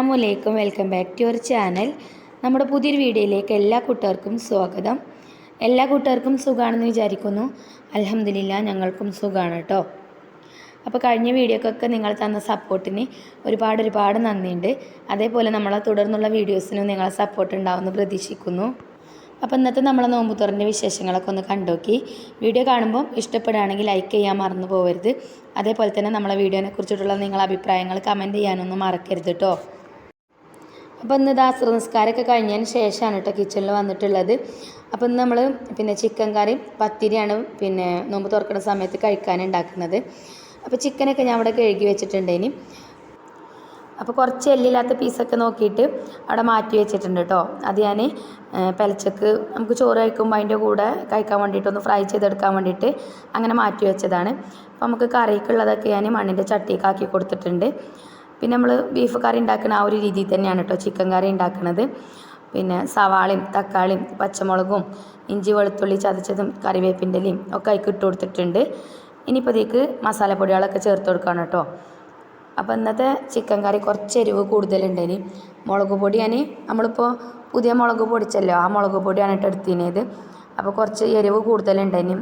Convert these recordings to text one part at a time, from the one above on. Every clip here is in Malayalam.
അസ്സാമു അലൈക്കും welcome back to your channel. നമ്മുടെ പുതിയൊരു വീഡിയോയിലേക്ക് എല്ലാ കൂട്ടുകാർക്കും സ്വാഗതം. എല്ലാ കൂട്ടുകാർക്കും സുഖമാണെന്ന് വിചാരിക്കുന്നു. അലഹമില്ല ഞങ്ങൾക്കും സുഖമാണ് കേട്ടോ അപ്പോൾ കഴിഞ്ഞ വീഡിയോക്കൊക്കെ നിങ്ങൾ തന്ന സപ്പോർട്ടിന് ഒരുപാട് ഒരുപാട് നന്ദിയുണ്ട്. അതേപോലെ നമ്മളെ തുടർന്നുള്ള വീഡിയോസിനും നിങ്ങളെ സപ്പോർട്ട് ഉണ്ടാവുമെന്ന് പ്രതീക്ഷിക്കുന്നു. അപ്പോൾ ഇന്നത്തെ നമ്മളെ നോമ്പ് തുറന്റെ വിശേഷങ്ങളൊക്കെ ഒന്ന് കണ്ടോക്കി വീഡിയോ കാണുമ്പോൾ ഇഷ്ടപ്പെടുകയാണെങ്കിൽ ലൈക്ക് ചെയ്യാൻ മറന്നു പോകരുത് അതേപോലെ തന്നെ നമ്മളെ വീഡിയോനെ കുറിച്ചിട്ടുള്ള നിങ്ങളെ അഭിപ്രായങ്ങൾ കമന്റ് ചെയ്യാനൊന്നും മറക്കരുത് കേട്ടോ അപ്പോൾ ഇന്ന് അസ്ര നിസ്കാരമൊക്കെ കഴിഞ്ഞതിന് ശേഷമാണ് കേട്ടോ കിച്ചണിൽ വന്നിട്ടുള്ളത്. അപ്പോൾ ഇന്ന് നമ്മൾ പിന്നെ ചിക്കൻ കറി പത്തിരിയാണ് പിന്നെ നോമ്പ് തുറക്കുന്ന സമയത്ത് കഴിക്കാനുണ്ടാക്കുന്നത് അപ്പോൾ ചിക്കനൊക്കെ ഞാൻ അവിടെ കഴുകി വെച്ചിട്ടുണ്ട് ഇനി. അപ്പോൾ കുറച്ച് എല്ലില്ലാത്ത പീസൊക്കെ നോക്കിയിട്ട് അവിടെ മാറ്റി വെച്ചിട്ടുണ്ട് കേട്ടോ. അത് ഞാൻ പെലച്ചക്ക് നമുക്ക് ചോറ് കഴിക്കുമ്പോൾ അതിന്റെ കൂടെ കഴിക്കാൻ വേണ്ടിയിട്ട് ഒന്ന് ഫ്രൈ ചെയ്തെടുക്കാൻ വേണ്ടിയിട്ട് അങ്ങനെ മാറ്റി വെച്ചതാണ്. അപ്പോൾ നമുക്ക് കറിക്കുള്ളതൊക്കെ ഞാൻ മണ്ണിന്റെ ചട്ടിയൊക്കെ ആക്കി കൊടുത്തിട്ടുണ്ട്. പിന്നെ നമ്മൾ ബീഫ് കറി ഉണ്ടാക്കുന്ന ആ ഒരു രീതിയിൽ തന്നെയാണ് കേട്ടോ ചിക്കൻ കറി ഉണ്ടാക്കുന്നത് പിന്നെ സവാളയും തക്കാളിയും പച്ചമുളകും ഇഞ്ചി വെളുത്തുള്ളി ചതച്ചതും കറിവേപ്പിന്റെ ഇലയും ഒക്കെ അതിക്ക് ഇട്ട് കൊടുത്തിട്ടുണ്ട്. ഇനിയിപ്പോൾ ഇതിലേക്ക് മസാലപ്പൊടികളൊക്കെ ചേർത്ത് കൊടുക്കണം കേട്ടോ അപ്പോൾ ഇന്നത്തെ ചിക്കൻ കറി കുറച്ച് എരിവ് കൂടുതലുണ്ട് ഇനി. മുളക് പൊടി ഞാൻ നമ്മളിപ്പോൾ പുതിയ മുളക് പൊടിച്ചല്ലോ ആ മുളക് പൊടിയാണ് ഇട്ട് എടുത്തിനേത്. അപ്പോൾ കുറച്ച് എരിവ് കൂടുതലുണ്ട് ഇനി.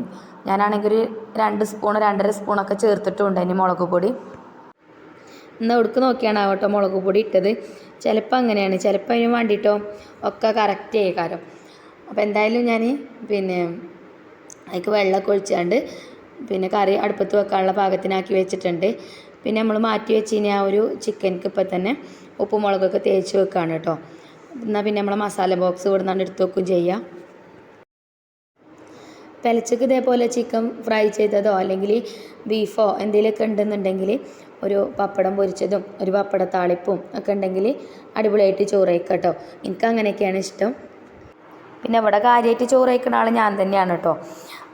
ഞാനാണെങ്കിൽ ഒരു രണ്ട് സ്പൂൺ രണ്ടര സ്പൂണൊക്കെ ചേർത്തിട്ടുണ്ട് ഇനി മുളക് പൊടി. ഇന്ന് എവിടേക്ക് നോക്കിയാണ് ആവട്ടോ മുളക് പൊടി ഇട്ടത്. ചിലപ്പോൾ അങ്ങനെയാണ്. ചിലപ്പോൾ അതിന് വേണ്ടിയിട്ടോ ഒക്കെ കറക്റ്റ് ചെയ്യക്കാരം അപ്പോൾ എന്തായാലും ഞാൻ പിന്നെ അതിക്ക് വെള്ളമൊക്കെ ഒഴിച്ചാണ്ട് പിന്നെ കറി അടുപ്പത്ത് വെക്കാനുള്ള പാകത്തിനാക്കി വെച്ചിട്ടുണ്ട്. പിന്നെ നമ്മൾ മാറ്റി വെച്ച് ആ ഒരു ചിക്കൻക്ക് ഇപ്പം തന്നെ ഉപ്പും മുളകൊക്കെ തേച്ച് വെക്കുകയാണ് കേട്ടോ. എന്നാൽ പിന്നെ നമ്മൾ മസാല ബോക്സ് ഇവിടെ നിന്നാണ് എടുത്ത് വെക്കും ചെയ്യാം. പെലച്ചക്ക് ഇതേപോലെ ചിക്കൻ ഫ്രൈ ചെയ്തതോ അല്ലെങ്കിൽ ബീഫോ എന്തെങ്കിലുമൊക്കെ ഉണ്ടെന്നുണ്ടെങ്കിൽ ഒരു പപ്പടം പൊരിച്ചതും ഒരു പപ്പട താളിപ്പും ഒക്കെ ഉണ്ടെങ്കിൽ അടിപൊളിയായിട്ട് ചോറ് കേട്ടോ എനിക്ക് അങ്ങനെയൊക്കെയാണ് ഇഷ്ടം. പിന്നെ ഇവിടെ കാര്യമായിട്ട് ചോറ് കഴിക്കുന്ന ആൾ ഞാൻ തന്നെയാണ് കേട്ടോ.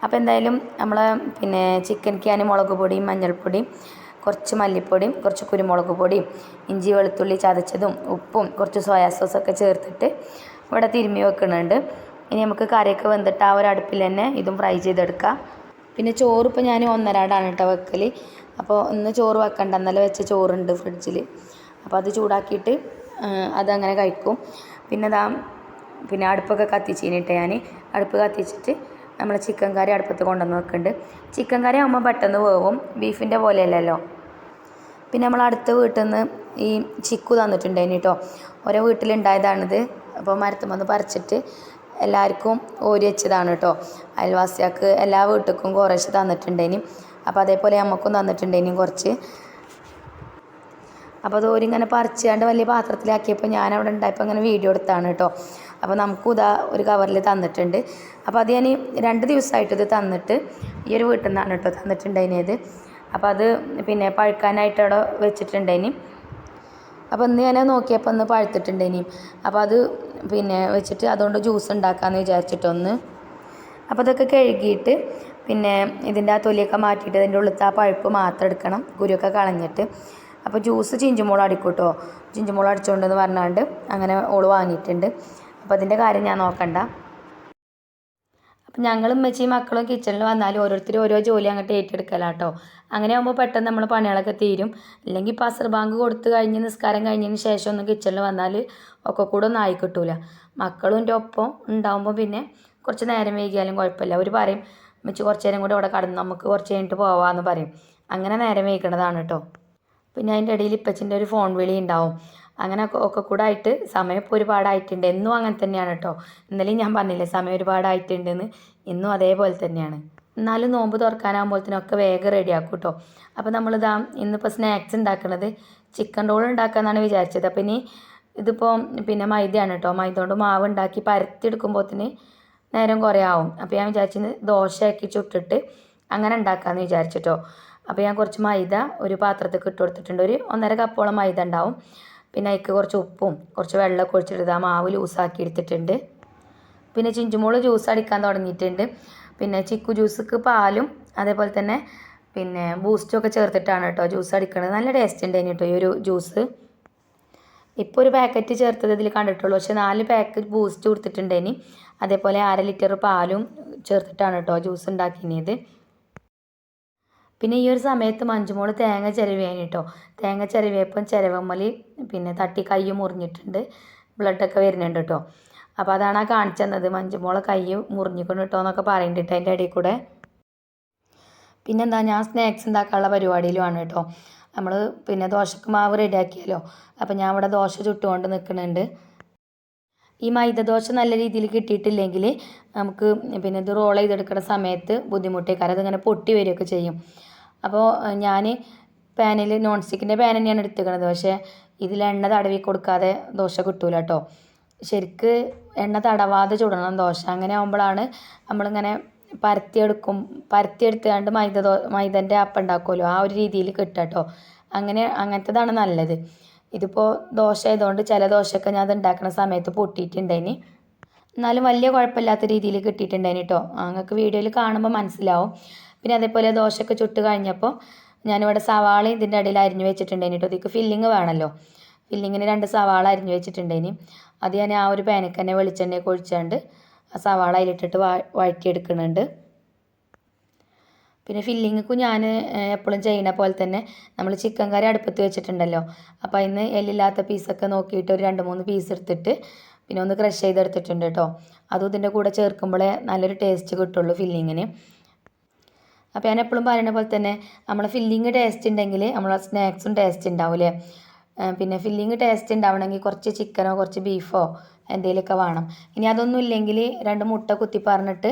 അപ്പോൾ എന്തായാലും നമ്മൾ പിന്നെ ചിക്കൻ ക്യാൻ മുളക് പൊടിയും മഞ്ഞൾപ്പൊടിയും കുറച്ച് മല്ലിപ്പൊടിയും കുറച്ച് കുരുമുളക് പൊടിയും ഇഞ്ചി വെളുത്തുള്ളി ചതച്ചതും ഉപ്പും കുറച്ച് സോയാ സോസൊക്കെ ചേർത്തിട്ട് ഇവിടെ തിരുമ്മി വെക്കുന്നുണ്ട് ഇനി നമുക്ക് കറിയൊക്കെ വെന്തിട്ട് ആ ഒരു അടുപ്പിൽ തന്നെ ഇതും ഫ്രൈ ചെയ്തെടുക്കാം. പിന്നെ ചോറ് ഇപ്പോൾ ഞാൻ ഒന്നരാടാണ് കേട്ടോ വെക്കൽ അപ്പോൾ ഇന്ന് ചോറ് വെക്കണ്ട. ഇന്നലെ വെച്ച ചോറുണ്ട് ഫ്രിഡ്ജിൽ അപ്പോൾ അത് ചൂടാക്കിയിട്ട് അതങ്ങനെ കഴിക്കും. പിന്നെ ഇതാ പിന്നെ അടുപ്പൊക്കെ കത്തിച്ചിട്ട് ഞാൻ അടുപ്പ് കത്തിച്ചിട്ട് നമ്മൾ ചിക്കൻ കറി അടുപ്പത്ത് കൊണ്ടുവന്ന് വെക്കുന്നുണ്ട് ചിക്കൻ കറി ആകുമ്പോൾ പെട്ടെന്ന് വേവും. ബീഫിന്റെ പോലെയല്ലല്ലോ. പിന്നെ നമ്മൾ അടുത്ത വീട്ടിൽ നിന്ന് ഈ ചിക്കു തന്നിട്ടുണ്ടായിന് കേട്ടോ ഓരോ വീട്ടിലുണ്ടായതാണിത്. അപ്പോൾ മരത്തുമ്പോൾ പറിച്ചിട്ട് എല്ലാവർക്കും ഓരി വെച്ചതാണ് കേട്ടോ അയൽവാസിയാക്ക് എല്ലാ വീട്ടിലും കുറേശ്ശെ തന്നിട്ടുണ്ടേനും അപ്പോൾ അതേപോലെ നമുക്കും തന്നിട്ടുണ്ട് ഇനിയും കുറച്ച്. അപ്പോൾ അത് ഓരിങ്ങനെ പറിച്ചാണ്ട് വലിയ പാത്രത്തിലാക്കിയപ്പോൾ ഞാൻ അവിടെ ഉണ്ടായപ്പോൾ അങ്ങനെ വീഡിയോ എടുത്താണ് കേട്ടോ. അപ്പോൾ നമുക്കും ഇതാ ഒരു കവറിൽ തന്നിട്ടുണ്ട്. അപ്പോൾ അത് ഞാൻ രണ്ട് ദിവസമായിട്ട് ഇത് തന്നിട്ട് ഈ ഒരു വീട്ടിൽ നിന്നാണ് കേട്ടോ തന്നിട്ടുണ്ടായിനത് അപ്പോൾ അത് പിന്നെ പഴുക്കാനായിട്ട് അവിടെ വെച്ചിട്ടുണ്ടായിനി. അപ്പോൾ ഇന്ന് ഞാൻ നോക്കിയപ്പോൾ ഒന്ന് പഴുത്തിട്ടുണ്ടേനി അപ്പോൾ അത് പിന്നെ വെച്ചിട്ട് അതുകൊണ്ട് ജ്യൂസ് ഉണ്ടാക്കാമെന്ന് വിചാരിച്ചിട്ടൊന്ന്. അപ്പോൾ അതൊക്കെ കഴുകിയിട്ട് പിന്നെ ഇതിന്റെ ആ തൊലിയൊക്കെ മാറ്റിയിട്ട് ഇതിന്റെ ഉള്ളിലത്തെ ആ പഴുപ്പ് മാത്രം എടുക്കണം. കുരുവൊക്കെ കളഞ്ഞിട്ട്. അപ്പോൾ ജ്യൂസ് ചിഞ്ചുമോൾ അടിക്കൂട്ടോ. ചിഞ്ചുമോൾ അടിച്ചുകൊണ്ടെന്ന് പറഞ്ഞാണ്ട് അങ്ങനെ ഓൾ വാങ്ങിയിട്ടുണ്ട്. അപ്പോൾ അതിന്റെ കാര്യം ഞാൻ നോക്കണ്ട. അപ്പം ഞങ്ങളും ഉമ്മച്ചിയും മക്കളും കിച്ചണിൽ വന്നാൽ ഓരോരുത്തരും ഓരോ ജോലി അങ്ങോട്ട് ഏറ്റെടുക്കലാട്ടോ. അങ്ങനെ ആകുമ്പോൾ പെട്ടെന്ന് നമ്മൾ പണികളൊക്കെ തീരും. അല്ലെങ്കിൽ ഇപ്പോൾ അസർ ബാങ്ക് കൊടുത്തു കഴിഞ്ഞ് നിസ്കാരം കഴിഞ്ഞതിന് ശേഷം ഒന്ന് കിച്ചണിൽ വന്നാൽ ഒക്കെ കൂടെ ഒന്നും ആയി മക്കളും എന്റെ ഒപ്പം ഉണ്ടാകുമ്പോൾ പിന്നെ കുറച്ച് നേരം വൈകിയാലും കുഴപ്പമില്ല. അവർ പറയും ഉമ്മച്ചി കുറച്ച് നേരം കൂടെ ഇവിടെ കടന്ന് നമുക്ക് കുറച്ച് കഴിഞ്ഞിട്ട് പോവാമെന്ന് പറയും. അങ്ങനെ നേരം വൈകണതാണ് കേട്ടോ പിന്നെ അതിന്റെ ഇടയിൽ ഇപ്പച്ചിന്റെ ഒരു ഫോൺ വിളി ഉണ്ടാവും. അങ്ങനെ ഒക്കെ കൂടെ ആയിട്ട് സമയം ഇപ്പോൾ ഒരുപാടായിട്ടുണ്ട്. എന്നും അങ്ങനെ തന്നെയാണ് കേട്ടോ ഇന്നലെയും ഞാൻ പറഞ്ഞില്ലേ സമയം ഒരുപാടായിട്ടുണ്ടെന്ന് ഇന്നും അതേപോലെ തന്നെയാണ്. എന്നാലും നോമ്പ് തുറക്കാനാകുമ്പോഴത്തേനൊക്കെ വേഗം റെഡിയാക്കും കേട്ടോ അപ്പോൾ നമ്മളിതാ ഇന്നിപ്പോൾ സ്നാക്സ് ഉണ്ടാക്കുന്നത് ചിക്കൻ റോൾ ഉണ്ടാക്കാമെന്നാണ് വിചാരിച്ചത്. അപ്പോൾ ഇനി ഇതിപ്പോൾ പിന്നെ മൈദയാണ് കേട്ടോ മൈദ കൊണ്ട് മാവ് ഉണ്ടാക്കി പരത്തിയെടുക്കുമ്പോഴത്തേന് നേരം കുറേ ആവും. അപ്പോൾ ഞാൻ വിചാരിച്ചത് ദോശയാക്കി ചുട്ടിട്ട് അങ്ങനെ ഉണ്ടാക്കാമെന്ന് വിചാരിച്ചിട്ടോ. അപ്പോൾ ഞാൻ കുറച്ച് മൈദ ഒരു പാത്രത്തിൽ ഇട്ട് കൊടുത്തിട്ടുണ്ട്. ഒരു ഒന്നര കപ്പോളം മൈദ ഉണ്ടാവും. പിന്നെ അതിക്ക് കുറച്ച് ഉപ്പും കുറച്ച് വെള്ളമൊക്കെ ഒഴിച്ചിട്ട് ആ മാവ് ലൂസാക്കി എടുത്തിട്ടുണ്ട്. പിന്നെ ചിഞ്ചുമോൾ ജ്യൂസ് അടിക്കാൻ തുടങ്ങിയിട്ടുണ്ട്. പിന്നെ ചിക്കു ജ്യൂസ്ക്ക് പാലും അതേപോലെ തന്നെ പിന്നെ ബൂസ്റ്റും ഒക്കെ ചേർത്തിട്ടാണ് കേട്ടോ ജ്യൂസ് അടിക്കുന്നത് നല്ല ടേസ്റ്റ് ഉണ്ട് കേട്ടോ ഈ ഒരു ജ്യൂസ് ഇപ്പോൾ ഒരു പാക്കറ്റ് ചേർത്തത് ഇതിൽ കണ്ടിട്ടുള്ളൂ. പക്ഷേ നാല് പാക്കറ്റ് ബൂസ്റ്റ് കൊടുത്തിട്ടുണ്ടേനി അതേപോലെ അര ലിറ്റർ പാലും ചേർത്തിട്ടാണ് കേട്ടോ ജ്യൂസ് ഉണ്ടാക്കിയത് പിന്നെ ഈ ഒരു സമയത്ത് മഞ്ജുമോൾ തേങ്ങ ചിരവിയാണ് കേട്ടോ തേങ്ങ ചിരവിയപ്പം ചിരവമ്മൽ പിന്നെ തട്ടി കൈ മുറിഞ്ഞിട്ടുണ്ട്. ബ്ലഡൊക്കെ വരുന്നുണ്ട് കേട്ടോ അപ്പോൾ അതാണ് ആ കാണിച്ചു തന്നത്. മഞ്ജുമോളെ കൈ മുറിഞ്ഞിക്കൊണ്ട് കേട്ടോ എന്നൊക്കെ പറയുന്നുണ്ട് അതിന്റെ ഇടയിൽ കൂടെ. പിന്നെന്താ ഞാൻ സ്നാക്സ് ഉണ്ടാക്കാനുള്ള പരിപാടിയിലുമാണ് കേട്ടോ നമ്മൾ പിന്നെ ദോശക്ക് മാവ് റെഡിയാക്കിയല്ലോ. അപ്പോൾ ഞാൻ ഇവിടെ ദോശ ചുട്ടുകൊണ്ട് നിൽക്കുന്നുണ്ട്. ഈ മൈദ ദോശ നല്ല രീതിയിൽ കിട്ടിയിട്ടില്ലെങ്കിൽ നമുക്ക് പിന്നെ ഇത് റോൾ ചെയ്തെടുക്കുന്ന സമയത്ത് ബുദ്ധിമുട്ടേക്കാരം. അതിങ്ങനെ പൊട്ടി വരികയൊക്കെ ചെയ്യും. അപ്പോൾ ഞാൻ പാനിൽ നോൺ സ്റ്റിക്കിന്റെ പാൻ തന്നെയാണ് എടുത്തിരിക്കുന്നത്. പക്ഷേ ഇതിൽ എണ്ണ തടവി കൊടുക്കാതെ ദോശ കിട്ടൂല കേട്ടോ. ശരിക്ക് എണ്ണ തടവാതെ ചുടണം ദോശ. അങ്ങനെ ആകുമ്പോഴാണ് നമ്മളിങ്ങനെ പരത്തിയെടുക്കും പരത്തിയെടുത്തുകൊണ്ട് മൈദ ദോ മൈദന്റെ അപ്പം ഉണ്ടാക്കുമല്ലോ ആ ഒരു രീതിയിൽ കിട്ടുക കേട്ടോ അങ്ങനെ അങ്ങനത്തേതാണ് നല്ലത്. ഇതിപ്പോൾ ദോശ ആയതുകൊണ്ട് ചില ദോശയൊക്കെ ഞാൻ അത് ഉണ്ടാക്കുന്ന സമയത്ത് പൊട്ടിയിട്ടുണ്ടായിന്. എന്നാലും വലിയ കുഴപ്പമില്ലാത്ത രീതിയിൽ കിട്ടിയിട്ടുണ്ടായിന് കേട്ടോ നിങ്ങൾക്ക് വീഡിയോയിൽ കാണുമ്പോൾ മനസ്സിലാവും. പിന്നെ അതേപോലെ ദോശയൊക്കെ ചുട്ട് കഴിഞ്ഞപ്പോൾ ഞാനിവിടെ സവാള ഇതിന്റെ ഇടയിൽ അരിഞ്ഞു വെച്ചിട്ടുണ്ടായിന് കേട്ടോ ഇതിക്ക് ഫില്ലിങ് വേണമല്ലോ ഫില്ലിങ്ങിന് രണ്ട് സവാള അരിഞ്ഞു വെച്ചിട്ടുണ്ടായിന്. അത് ഞാൻ ആ ഒരു പാനിക്ക് തന്നെ വെളിച്ചെണ്ണയൊക്കെ ഒഴിച്ചാണ്ട് ആ സവാള അതിലിട്ടിട്ട് വാ വഴറ്റിയെടുക്കുന്നുണ്ട്. പിന്നെ ഫില്ലിങ്ങക്കും ഞാൻ എപ്പോഴും ചെയ്യുന്ന പോലെ തന്നെ നമ്മൾ ചിക്കൻ കറി അടുപ്പത്ത് വെച്ചിട്ടുണ്ടല്ലോ. അപ്പോൾ അതിന് എല്ലില്ലാത്ത പീസൊക്കെ നോക്കിയിട്ട് ഒരു രണ്ട് മൂന്ന് പീസ് എടുത്തിട്ട് പിന്നെ ഒന്ന് ക്രഷ് ചെയ്തെടുത്തിട്ടുണ്ട് കേട്ടോ അതും ഇതിന്റെ കൂടെ ചേർക്കുമ്പോഴേ നല്ലൊരു ടേസ്റ്റ് കിട്ടുള്ളൂ ഫില്ലിങ്ങിന്. അപ്പോൾ ഞാൻ എപ്പോഴും പറയുന്ന പോലെ തന്നെ നമ്മളെ ഫില്ലിങ് ടേസ്റ്റ് ഉണ്ടെങ്കിൽ നമ്മളെ സ്നാക്സും ടേസ്റ്റ് ഉണ്ടാവില്ലേ പിന്നെ ഫില്ലിങ് ടേസ്റ്റ് ഉണ്ടാവണമെങ്കിൽ കുറച്ച് ചിക്കനോ കുറച്ച് ബീഫോ എന്തെങ്കിലുമൊക്കെ വേണം. ഇനി അതൊന്നും ഇല്ലെങ്കിൽ രണ്ട് മുട്ട കുത്തി പറഞ്ഞിട്ട്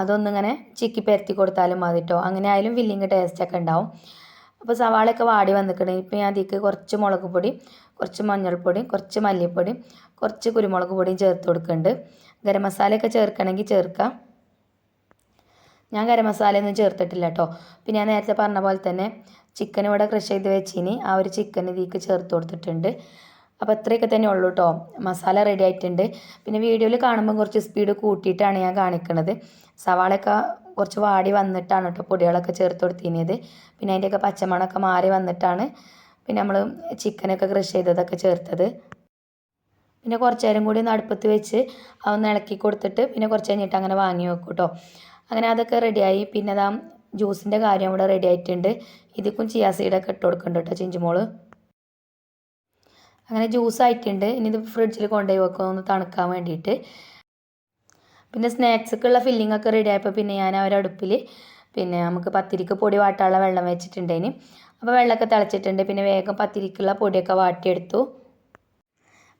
അതൊന്നിങ്ങനെ ചിക്കി പരത്തി കൊടുത്താലും മതി കേട്ടോ അങ്ങനെ ആയാലും ഫില്ലിങ് ടേസ്റ്റൊക്കെ ഉണ്ടാവും അപ്പോൾ സവാളയൊക്കെ വാടി വന്നിട്ടുണ്ട് ഇപ്പോൾ ഞാൻ അതിലേക്ക് കുറച്ച് മുളക് പൊടി കുറച്ച് മഞ്ഞൾപ്പൊടി കുറച്ച് മല്ലിപ്പൊടി കുറച്ച് കുരുമുളക് പൊടിയും ചേർത്ത് കൊടുക്കുന്നുണ്ട് ഗരം മസാലയൊക്കെ ചേർക്കണമെങ്കിൽ ചേർക്കാം. ഞാൻ ഗരം മസാലയൊന്നും ചേർത്തിട്ടില്ല കേട്ടോ പിന്നെ ഞാൻ നേരത്തെ പറഞ്ഞ പോലെ തന്നെ ചിക്കൻ ഇവിടെ ക്രഷ് ചെയ്ത് വെച്ചിനി. ആ ഒരു ചിക്കൻ ഇതിലേക്ക് ചേർത്ത് കൊടുത്തിട്ടുണ്ട്. അപ്പോൾ അത്രയൊക്കെ തന്നെ ഉള്ളൂ കേട്ടോ മസാല റെഡി ആയിട്ടുണ്ട്. പിന്നെ വീഡിയോയിൽ കാണുമ്പോൾ കുറച്ച് സ്പീഡ് കൂട്ടിയിട്ടാണ് ഞാൻ കാണിക്കുന്നത് സവാളയൊക്കെ കുറച്ച് വാടി വന്നിട്ടാണ് കേട്ടോ പൊടികളൊക്കെ ചേർത്ത് കൊടുത്തിരുന്നത്. പിന്നെ അതിന്റെയൊക്കെ പച്ചമണമൊക്കെ മാറി വന്നിട്ടാണ് പിന്നെ നമ്മൾ ചിക്കനൊക്കെ ക്രഷ് ചെയ്തതൊക്കെ ചേർത്തത്. പിന്നെ കുറച്ച് നേരം കൂടി ഒന്ന് അടുപ്പത്ത് വെച്ച് അതൊന്ന് ഇളക്കി കൊടുത്തിട്ട് പിന്നെ കുറച്ച് കഴിഞ്ഞിട്ട് അങ്ങനെ വാങ്ങി വെക്കും കേട്ടോ അങ്ങനെ അതൊക്കെ റെഡിയായി പിന്നെ അതാ ജ്യൂസിന്റെ കാര്യം ഇവിടെ റെഡി ആയിട്ടുണ്ട്. ഇതിക്കും ചിയാ സീഡൊക്കെ ഇട്ട് കൊടുക്കുന്നുണ്ട് കേട്ടോ ചിഞ്ചുമോൾ. അങ്ങനെ ജ്യൂസ് ആയിട്ടുണ്ട്. ഇനി ഇത് ഫ്രിഡ്ജിൽ കൊണ്ടുപോയി വെക്കുക ഒന്ന് തണുക്കാൻ വേണ്ടിയിട്ട്. പിന്നെ സ്നാക്സൊക്കെയുള്ള ഫില്ലിംഗ് ഒക്കെ റെഡി ആയപ്പോൾ പിന്നെ ഞാൻ അവരടുപ്പിൽ പിന്നെ നമുക്ക് പത്തിരിക്ക് പൊടി വാട്ടാനുള്ള വെള്ളം വെച്ചിട്ടുണ്ടേന് അപ്പോൾ വെള്ളമൊക്കെ തിളച്ചിട്ടുണ്ട്. പിന്നെ വേഗം പത്തിരിക്കുള്ള പൊടിയൊക്കെ വാട്ടിയെടുത്തു.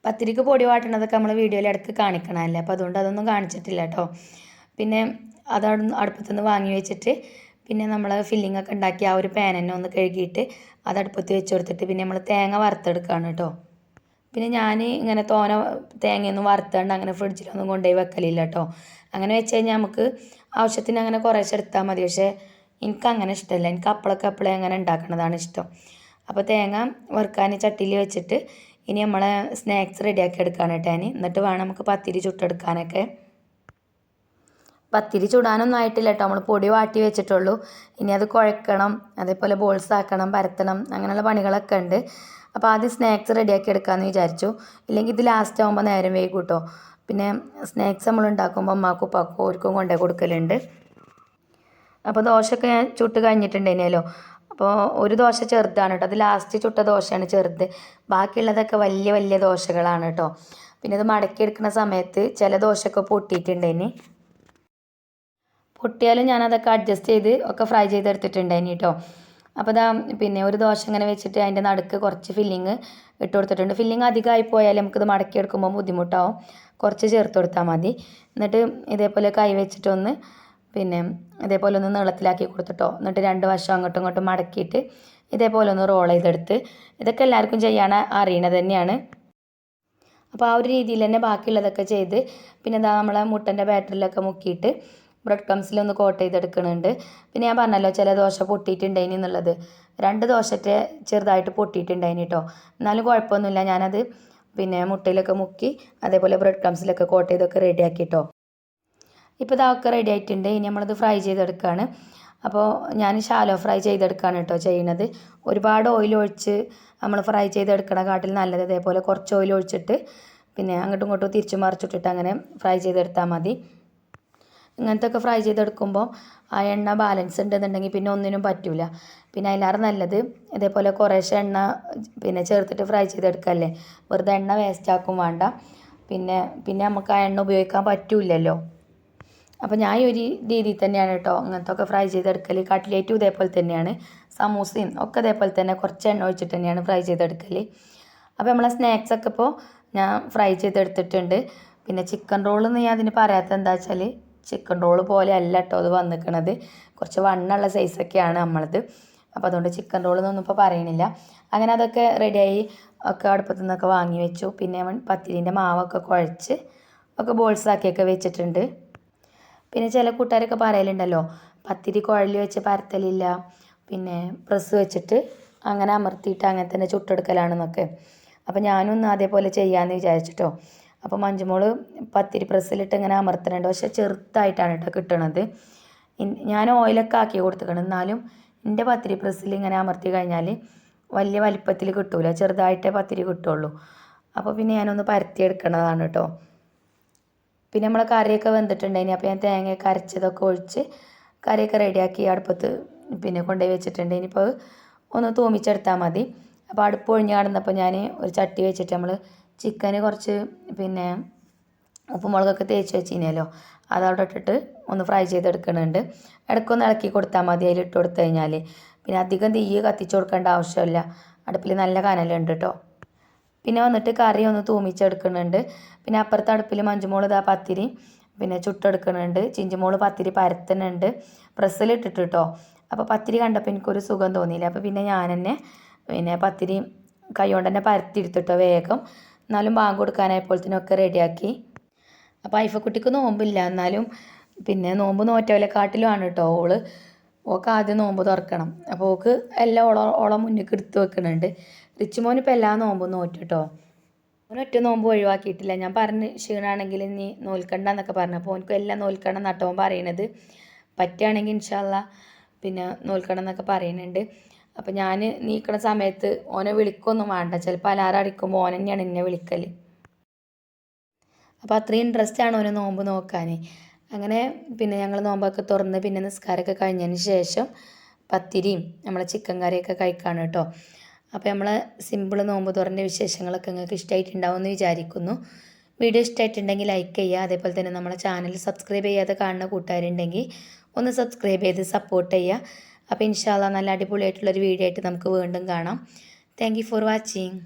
പത്തിരിക്ക് പൊടി വാട്ടണതൊക്കെ നമ്മൾ വീഡിയോയിൽ ഇടയ്ക്ക് കാണിക്കണമല്ലേ അപ്പോൾ അതുകൊണ്ട് അതൊന്നും കാണിച്ചിട്ടില്ല കേട്ടോ പിന്നെ അത് അടുപ്പത്തുനിന്ന് വാങ്ങി വെച്ചിട്ട് പിന്നെ നമ്മൾ ഫില്ലിംഗ് ഒക്കെ ഉണ്ടാക്കി ആ ഒരു പാൻ തന്നെ ഒന്ന് കഴുകിയിട്ട് അത് അടുപ്പത്ത് വെച്ച് കൊടുത്തിട്ട് പിന്നെ നമ്മൾ തേങ്ങ വറുത്തെടുക്കുകയാണ് കേട്ടോ പിന്നെ ഞാൻ ഇങ്ങനെ തോന തേങ്ങയൊന്നും വറുത്താണ്ട് അങ്ങനെ ഫ്രിഡ്ജിലൊന്നും കൊണ്ടുപോയി വെക്കലില്ല കേട്ടോ അങ്ങനെ വെച്ച് കഴിഞ്ഞാൽ നമുക്ക് ആവശ്യത്തിന് അങ്ങനെ കുറേശ്ശെ എടുത്താൽ മതി. പക്ഷേ എനിക്ക് അങ്ങനെ ഇഷ്ടമല്ല എനിക്ക് അപ്പളൊക്കെ അപ്പളേ അങ്ങനെ ഉണ്ടാക്കുന്നതാണ് ഇഷ്ടം. അപ്പോൾ തേങ്ങ വറുക്കാൻ ചട്ടിയിൽ വെച്ചിട്ട് ഇനി നമ്മളെ സ്നാക്സ് റെഡിയാക്കി എടുക്കാൻ കേട്ടോ ഞാൻ എന്നിട്ട് വേണം നമുക്ക് പത്തിരി ചുട്ടെടുക്കാനൊക്കെ. പത്തിരി ചുടാനൊന്നും ആയിട്ടില്ല കേട്ടോ നമ്മൾ പൊടി വാട്ടി വെച്ചിട്ടുള്ളൂ. ഇനി അത് കുഴക്കണം. അതേപോലെ ബോൾസ് ആക്കണം പരത്തണം അങ്ങനെയുള്ള പണികളൊക്കെ ഉണ്ട്. അപ്പോൾ ആദ്യം സ്നാക്സ് റെഡിയാക്കി എടുക്കാമെന്ന് വിചാരിച്ചു. ഇല്ലെങ്കിൽ ഇത് ലാസ്റ്റ് ആകുമ്പോൾ നേരം വൈകും കേട്ടോ പിന്നെ സ്നാക്സ് നമ്മൾ ഉണ്ടാക്കുമ്പോൾ അമ്മാക്കും ഉപ്പാക്കും ഓർക്കും കൊണ്ടേ കൊടുക്കലുണ്ട്. അപ്പോൾ ദോശയൊക്കെ ഞാൻ ചുട്ട് കഴിഞ്ഞിട്ടുണ്ടേനല്ലോ അപ്പോൾ ഒരു ദോശ ചെറുതാണ് കേട്ടോ അത് ലാസ്റ്റ് ചുട്ട ദോശയാണ് ചെറുത്. ബാക്കിയുള്ളതൊക്കെ വലിയ വലിയ ദോശകളാണ് കേട്ടോ പിന്നെ ഇത് മടക്കിയെടുക്കുന്ന സമയത്ത് ചില ദോശയൊക്കെ പൊട്ടിയിട്ടുണ്ടേനി പൊട്ടിയാലും ഞാനതൊക്കെ അഡ്ജസ്റ്റ് ചെയ്ത് ഒക്കെ ഫ്രൈ ചെയ്തെടുത്തിട്ടുണ്ടായിനി കേട്ടോ അപ്പോൾ ഇതാ പിന്നെ ഒരു ദോശ ഇങ്ങനെ വെച്ചിട്ട് അതിന്റെ നടുക്ക് കുറച്ച് ഫില്ലിങ് ഇട്ട് കൊടുത്തിട്ടുണ്ട്. ഫില്ലിങ് അധികമായി പോയാൽ നമുക്കിത് മടക്കിയെടുക്കുമ്പോൾ ബുദ്ധിമുട്ടാവും. കുറച്ച് ചേർത്ത് കൊടുത്താൽ മതി. എന്നിട്ട് ഇതേപോലെ കൈ വെച്ചിട്ടൊന്ന് പിന്നെ ഇതേപോലെ ഒന്ന് നീളത്തിലാക്കി കൊടുത്തിട്ടോ. എന്നിട്ട് രണ്ട് വശം അങ്ങോട്ടും ഇങ്ങോട്ടും മടക്കിയിട്ട് ഇതേപോലെ ഒന്ന് റോൾ ചെയ്തെടുത്ത് ഇതൊക്കെ എല്ലാവർക്കും ചെയ്യാൻ അറിയണത് തന്നെയാണ്. അപ്പോൾ ആ ഒരു രീതിയിൽ തന്നെ ബാക്കിയുള്ളതൊക്കെ ചെയ്ത് പിന്നെ ഇതാ നമ്മളെ മുട്ടന്റെ ബാറ്ററിലൊക്കെ മുക്കിയിട്ട് ബ്രെഡ് ക്രംസിലൊന്ന് കോട്ട് ചെയ്തെടുക്കുന്നുണ്ട് പിന്നെ ഞാൻ പറഞ്ഞല്ലോ ചില ദോശ പൊട്ടിയിട്ടുണ്ടായിനി എന്നുള്ളത്. രണ്ട് ദോശത്തെ ചെറുതായിട്ട് പൊട്ടിയിട്ടുണ്ടായിനി കേട്ടോ. എന്നാലും കുഴപ്പമൊന്നുമില്ല. ഞാനത് പിന്നെ മുട്ടയിലൊക്കെ മുക്കി അതേപോലെ ബ്രെഡ് ക്രംസിലൊക്കെ കോട്ട് ചെയ്തൊക്കെ റെഡിയാക്കി കേട്ടോ. ഇപ്പോൾ ഇതൊക്കെ റെഡി ആയിട്ടുണ്ട്. ഇനി നമ്മളത് ഫ്രൈ ചെയ്തെടുക്കുകയാണ് അപ്പോൾ ഞാൻ ഷാലോ ഫ്രൈ ചെയ്തെടുക്കുകയാണ് കേട്ടോ ചെയ്യണത് ഒരുപാട് ഓയിൽ ഒഴിച്ച് നമ്മൾ ഫ്രൈ ചെയ്തെടുക്കണ കാട്ടിൽ നല്ലത് അതേപോലെ കുറച്ച് ഓയിൽ ഒഴിച്ചിട്ട് പിന്നെ അങ്ങോട്ടും ഇങ്ങോട്ടും തിരിച്ചു മറിച്ചിട്ടിട്ട് അങ്ങനെ ഫ്രൈ ചെയ്തെടുത്താൽ മതി. ഇങ്ങനത്തെ ഒക്കെ ഫ്രൈ ചെയ്തെടുക്കുമ്പോൾ ആ എണ്ണ ബാലൻസ് ഉണ്ടെന്നുണ്ടെങ്കിൽ പിന്നെ ഒന്നിനും പറ്റില്ല പിന്നെ അതിലേറെ നല്ലത് ഇതേപോലെ കുറേശ്ശെ എണ്ണ പിന്നെ ചേർത്തിട്ട് ഫ്രൈ ചെയ്തെടുക്കല്ലേ? വെറുതെ എണ്ണ വേസ്റ്റ് ആക്കും വേണ്ട. പിന്നെ പിന്നെ നമുക്ക് ആ എണ്ണ ഉപയോഗിക്കാൻ പറ്റില്ലല്ലോ. അപ്പോൾ ഞാൻ ഈ ഒരു രീതിയിൽ തന്നെയാണ് കേട്ടോ. അങ്ങനത്തെ ഒക്കെ ഫ്രൈ ചെയ്തെടുക്കൽ കട്ട്ലേറ്റും ഇതേപോലെ തന്നെയാണ്. സമൂസയും ഒക്കെ ഇതേപോലെ തന്നെ കുറച്ച് എണ്ണ ഒഴിച്ചിട്ട് തന്നെയാണ് ഫ്രൈ ചെയ്തെടുക്കൽ അപ്പോൾ നമ്മളെ സ്നാക്സ് ഒക്കെ ഇപ്പോൾ ഞാൻ ഫ്രൈ ചെയ്തെടുത്തിട്ടുണ്ട്. പിന്നെ ചിക്കൻ റോൾ എന്ന് ഞാൻ അതിന് പറയാത്ത എന്താ വെച്ചാൽ ചിക്കൻ റോൾ പോലെ അല്ല കേട്ടോ അത് വന്നിക്കണത്. കുറച്ച് വണ്ണുള്ള സൈസൊക്കെയാണ് നമ്മളത്. അപ്പോൾ അതുകൊണ്ട് ചിക്കൻ റോൾ എന്നൊന്നും ഇപ്പോൾ പറയണില്ല. അങ്ങനെ അതൊക്കെ റെഡിയായി ഒക്കെ അടുപ്പത്തു നിന്നൊക്കെ വാങ്ങി വെച്ചു. പിന്നെ പത്തിരിന്റെ മാവൊക്കെ കുഴച്ച് ഒക്കെ ബോൾസാക്കിയൊക്കെ വെച്ചിട്ടുണ്ട്. പിന്നെ ചില കൂട്ടുകാരൊക്കെ പറയലുണ്ടല്ലോ പത്തിരി കുഴലി വെച്ച് പരത്തലില്ല. പിന്നെ പ്രസ് വെച്ചിട്ട് അങ്ങനെ അമർത്തിയിട്ട് അങ്ങനെ തന്നെ ചുട്ടെടുക്കലാണെന്നൊക്കെ. അപ്പോൾ ഞാനൊന്ന് അതേപോലെ ചെയ്യാമെന്ന് വിചാരിച്ചിട്ടോ. അപ്പോൾ മഞ്ജുമോൾ പത്തിരി പ്രസ്സിലിട്ട് ഇങ്ങനെ അമർത്തുന്നുണ്ട് പക്ഷേ ചെറുതായിട്ടാണ് കേട്ടോ കിട്ടണത്. ഞാൻ ഓയിലൊക്കെ ആക്കി കൊടുത്തിക്കണം എന്നാലും എന്റെ പത്തിരി പ്രസ്സിൽ ഇങ്ങനെ അമർത്തി കഴിഞ്ഞാൽ വലിയ വലിപ്പത്തിൽ കിട്ടൂല. ചെറുതായിട്ടേ പത്തിരി കിട്ടുള്ളൂ. അപ്പോൾ പിന്നെ ഞാനൊന്ന് പരത്തിയെടുക്കണതാണ് കേട്ടോ പിന്നെ നമ്മളെ കറിയൊക്കെ വെന്തിട്ടുണ്ടായിനി. അപ്പോൾ ഞാൻ തേങ്ങയൊക്കെ അരച്ചതൊക്കെ ഒഴിച്ച് കറിയൊക്കെ റെഡിയാക്കി അടുപ്പത്ത് പിന്നെ കൊണ്ടുപോയി വെച്ചിട്ടുണ്ട് ഇനിയിപ്പോൾ ഒന്ന് തൂമിച്ചെടുത്താൽ മതി. അപ്പോൾ അടുപ്പ് ഒഴിഞ്ഞ് കിടന്നപ്പോൾ ഞാൻ ഒരു ചട്ടി വെച്ചിട്ട് നമ്മൾ ചിക്കന് കുറച്ച് പിന്നെ ഉപ്പുമുളകൊക്കെ തേച്ച് വെച്ചിനല്ലോ. അതവിടെ ഇട്ടിട്ട് ഒന്ന് ഫ്രൈ ചെയ്തെടുക്കുന്നുണ്ട് ഇടയ്ക്കൊന്ന് ഇളക്കി കൊടുത്താൽ മതി അതിൽ ഇട്ട് കൊടുത്തു കഴിഞ്ഞാൽ പിന്നെ അധികം തീ കത്തിച്ച് കൊടുക്കേണ്ട ആവശ്യമില്ല. അടുപ്പിൽ നല്ല കനലുണ്ട് കേട്ടോ പിന്നെ വന്നിട്ട് കറി ഒന്ന് തൂമിച്ചെടുക്കുന്നുണ്ട് പിന്നെ അപ്പുറത്തെ അടുപ്പിൽ മഞ്ചുമോൾ ഇതാ പത്തിരി പിന്നെ ചുട്ടെടുക്കുന്നുണ്ട് ചിഞ്ചുമോൾ പത്തിരി പരത്തുന്നുണ്ട് പ്രസ്സിലിട്ടിട്ട് കേട്ടോ അപ്പോൾ പത്തിരി കണ്ടപ്പോൾ എനിക്കൊരു സുഖം തോന്നിയില്ല. അപ്പോൾ പിന്നെ ഞാൻ തന്നെ പിന്നെ പത്തിരി കൈ കൊണ്ട് തന്നെ പരത്തിയെടുത്തിട്ടോ വേഗം. എന്നാലും ബാങ്ക് കൊടുക്കാനായപ്പോഴത്തേനൊക്കെ റെഡിയാക്കി. അപ്പോൾ ഐഫക്കുട്ടിക്ക് നോമ്പില്ല. എന്നാലും പിന്നെ നോമ്പ് നോറ്റവലെ കാട്ടിലുമാണ് കേട്ടോ ഓൾ. ഓക്ക് ആദ്യം നോമ്പ് തുറക്കണം. അപ്പോൾ ഓക്ക് എല്ലാം ഓള ഓളെ മുന്നിലേക്ക് എടുത്ത് വെക്കുന്നുണ്ട് റിച്ചുമോന് ഇപ്പോൾ എല്ലാ നോമ്പും നോറ്റു കേട്ടോ അവൻ ഒറ്റ നോമ്പ് ഒഴിവാക്കിയിട്ടില്ല. ഞാൻ പറഞ്ഞ് ക്ഷീണാണെങ്കിൽ നീ നോൽക്കണ്ട എന്നൊക്കെ പറഞ്ഞു. അപ്പോൾ ഓനക്ക് എല്ലാം നോൽക്കണം എന്നാട്ടോ അവൻ പറയണത്. പറ്റുകയാണെങ്കിൽ ഇൻഷാല്ല പിന്നെ നോൽക്കണം എന്നൊക്കെ പറയുന്നുണ്ട് അപ്പോൾ ഞാൻ നീക്കണ സമയത്ത് ഓനെ വിളിക്കൊന്നും വേണ്ട. ചിലപ്പോൾ അലാറം അടിക്കുമ്പോൾ ഓൻ തന്നെയാണ് എന്നെ വിളിക്കൽ അപ്പോൾ അത്രയും ഇൻട്രസ്റ്റ് ആണ് ഓനെ നോമ്പ് നോക്കാൻ അങ്ങനെ പിന്നെ ഞങ്ങൾ നോമ്പൊക്കെ തുറന്ന് പിന്നെ നിസ്കാരമൊക്കെ കഴിഞ്ഞതിന് ശേഷം പത്തിരിയും നമ്മളെ ചിക്കൻ കറിയൊക്കെ കഴിക്കാണ് കേട്ടോ. അപ്പോൾ നമ്മൾ സിമ്പിൾ നോമ്പ് തുറന്റെ വിശേഷങ്ങളൊക്കെ നിങ്ങൾക്ക് ഇഷ്ടമായിട്ടുണ്ടാവും എന്ന് വിചാരിക്കുന്നു. വീഡിയോ ഇഷ്ടമായിട്ടുണ്ടെങ്കിൽ ലൈക്ക് ചെയ്യുക. അതേപോലെ തന്നെ നമ്മളെ ചാനൽ സബ്സ്ക്രൈബ് ചെയ്യാതെ കാണുന്ന കൂട്ടുകാരുണ്ടെങ്കിൽ ഒന്ന് സബ്സ്ക്രൈബ് ചെയ്ത് സപ്പോർട്ട് ചെയ്യുക. അപ്പോൾ ഇൻഷാല്ല നല്ല അടിപൊളിയായിട്ടുള്ളൊരു വീഡിയോ ആയിട്ട് നമുക്ക് വീണ്ടും കാണാം. Thank for watching